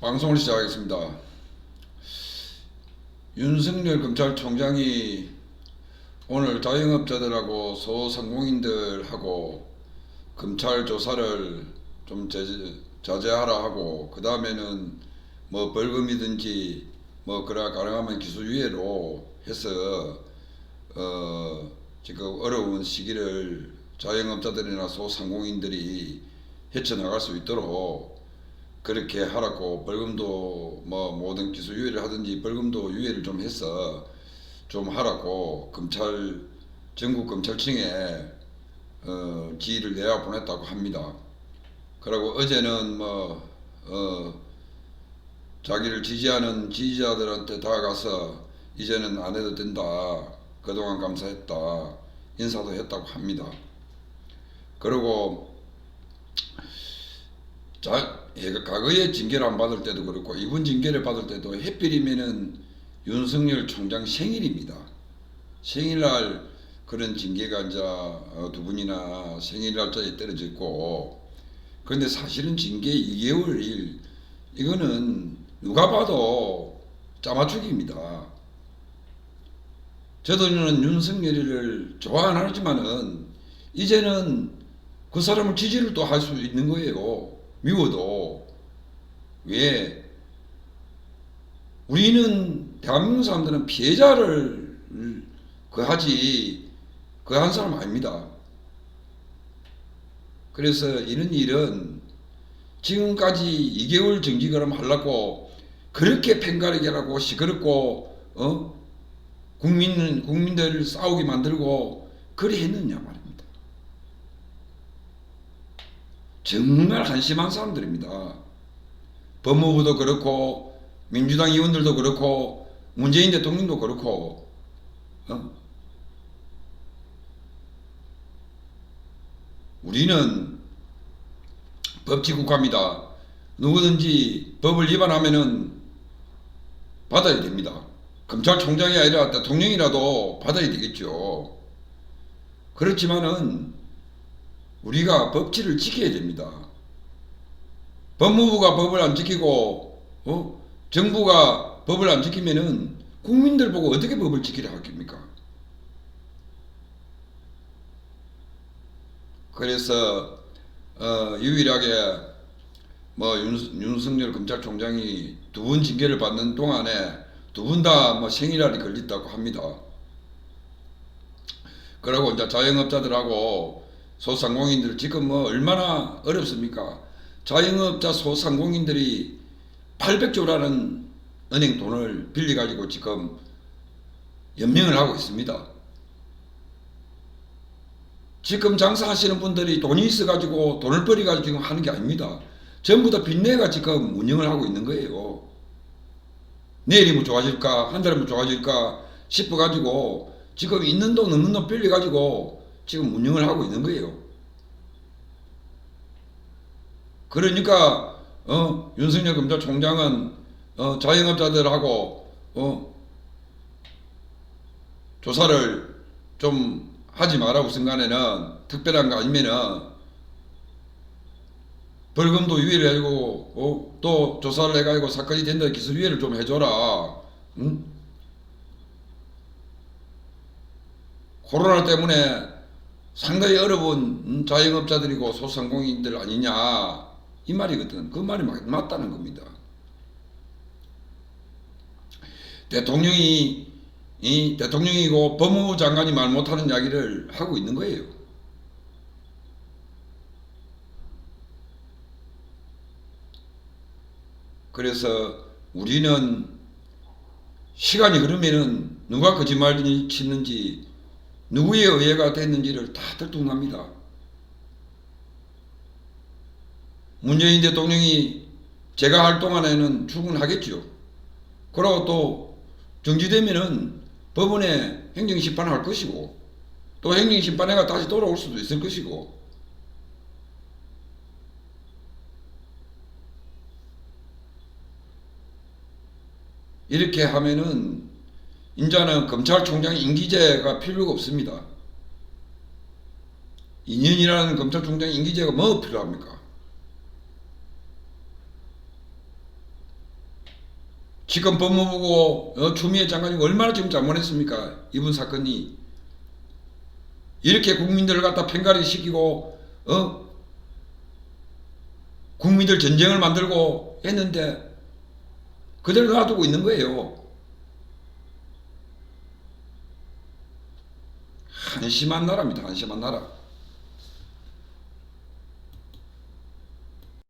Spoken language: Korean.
방송을 시작하겠습니다. 윤석열 검찰총장이 오늘 자영업자들하고 소상공인들하고 검찰 조사를 좀 자제하라 하고 그 다음에는 뭐 벌금이든지 뭐 그래 가능하면 기소유예로 해서 어 지금 어려운 시기를 자영업자들이나 소상공인들이 헤쳐나갈 수 있도록 그렇게 하라고 벌금도 뭐 모든 기소 유예를 하든지 벌금도 유예를 좀 해서 좀 하라고 검찰 전국 검찰청에 어, 지휘를 내야 보냈다고 합니다. 그리고 어제는 뭐 어, 자기를 지지하는 지지자들한테 다가가서 이제는 안 해도 된다. 그동안 감사했다. 인사도 했다고 합니다. 그리고 자, 예, 과거에 징계를 안 받을 때도 그렇고 이번 징계를 받을 때도 해필이면은 윤석열 총장 생일입니다. 생일날 그런 징계가 이제 어, 두 분이나 생일 날짜에 떨어졌고 그런데 사실은 징계 2개월일 이거는 누가 봐도 짜맞추기입니다. 저도는 윤석열이를 좋아 안 하지만은 이제는 그 사람을 지지를 또 할 수 있는 거예요. 미워도 왜 우리는 대한민국 사람들은 피해자를 그 하지 그 한 사람 아닙니다. 그래서 이런 일은 지금까지 2개월 정지거럼 하려고 그렇게 팽가르게라고 시끄럽고 어 국민 국민들을 싸우게 만들고 그래 했느냐 말입니다. 정말 한심한 사람들입니다. 법무부도 그렇고 민주당 의원들도 그렇고 문재인 대통령도 그렇고 어? 우리는 법치 국가입니다. 누구든지 법을 위반하면은 받아야 됩니다. 검찰총장이 아니라 대통령이라도 받아야 되겠죠. 그렇지만은 우리가 법치를 지켜야 됩니다. 법무부가 법을 안 지키고 어? 정부가 법을 안 지키면은 국민들 보고 어떻게 법을 지키라 하겠습니까? 그래서 어, 유일하게 뭐 윤, 윤석열 검찰총장이 두번 징계를 받는 동안에 두 분 다 뭐 생일날이 걸렸다고 합니다. 그리고 이제 자영업자들하고 소상공인들 지금 뭐 얼마나 어렵습니까? 자영업자 소상공인들이 800조라는 은행 돈을 빌려 가지고 지금 연명을 하고 있습니다. 지금 장사하시는 분들이 돈이 있어 가지고 돈을 벌이 가지고 지금 하는 게 아닙니다. 전부 다 빚내가 지금 운영을 하고 있는 거예요. 내일이면 좋아질까 한 달이면 좋아질까 싶어 가지고 지금 있는 돈 없는 돈 빌려 가지고 지금 운영을 하고 있는 거예요. 그러니까 어, 윤석열 검찰총장은 어, 자영업자들하고 어, 조사를 좀 하지 마라고 생각에는 특별한 거 아니면은 벌금도 유예를 해주고 어, 또 조사를 해가지고 사건이 된다 기술 유예를 좀 해줘라. 응? 코로나 때문에 상당히 어려운 음, 자영업자들이고 소상공인들 아니냐 이 말이거든. 그 말이 맞, 맞다는 겁니다. 대통령이 이 대통령이고 법무부 장관이 말 못하는 이야기를 하고 있는 거예요. 그래서 우리는 시간이 흐르면은 누가 거짓말을 치는지 누구의 의해가 됐는지를 다 들통납니다. 문재인 대통령이 제가 할 동안에는 출근하겠죠. 그리고 또 정지되면은 법원에 행정심판을 할 것이고 또 행정심판회가 다시 돌아올 수도 있을 것이고 이렇게 하면은 인자는 검찰총장 임기제가 필요가 없습니다. 2년이라는 검찰총장 임기제가 뭐 필요합니까? 지금 법무부고 어, 추미애 장관이 얼마나 지금 잘못했습니까? 이번 사건이 이렇게 국민들을 갖다 편가르 시키고 어 국민들 전쟁을 만들고 했는데 그대로 놔두고 있는 거예요. 한심한 나라입니다. 한심한 나라.